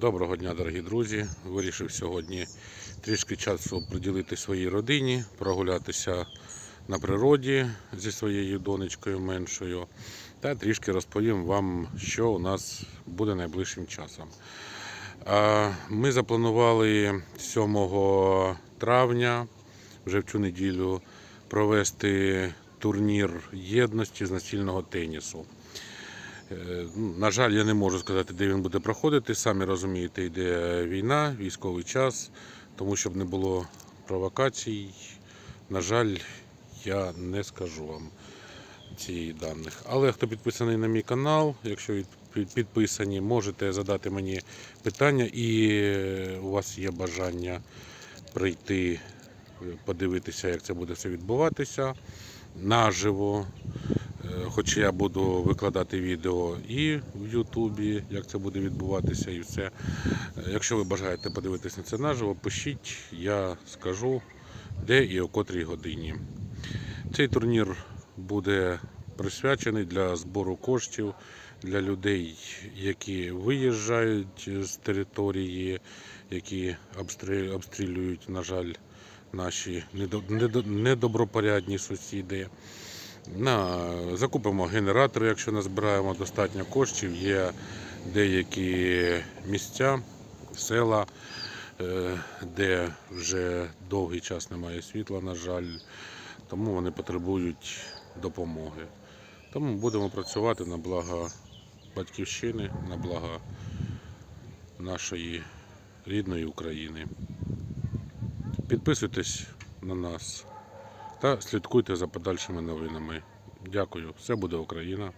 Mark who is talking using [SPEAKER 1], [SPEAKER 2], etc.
[SPEAKER 1] Доброго дня, дорогі друзі. Вирішив сьогодні трішки часу приділити своїй родині, прогулятися на природі зі своєю донечкою меншою. Та трішки розповім вам, що у нас буде найближчим часом. Ми запланували 7 травня, вже в цю неділю, провести турнір єдності з настільного тенісу. Е, ну, На жаль, я не можу сказати, де він буде проходити. Самі розумієте, йде війна, військовий час, тому щоб не було провокацій. На жаль, я не скажу вам ці даних. Але хто підписаний на мій канал, якщо підписані, можете задати мені питання і е, у вас є бажання прийти, е, подивитися, як це буде все відбуватися наживо. Хоч я буду викладати відео і в Ютубі, як це буде відбуватися, і все. Якщо ви бажаєте подивитися на це наживо, пишіть, я скажу, де і о котрій годині. Цей турнір буде присвячений для збору коштів для людей, які виїжджають з території, які обстрілюють, на жаль, наші недо- недо- недобропорядні сусіди. На, закупимо генератори, якщо назбираємо достатньо коштів. Є деякі місця, села, е, де вже довгий час немає світла, на жаль, тому вони потребують допомоги. Тому будемо працювати на благо батьківщини, на благо нашої рідної України. Підписуйтесь на нас та слідкуйте за подальшими новинами. Дякую. Все буде Україна.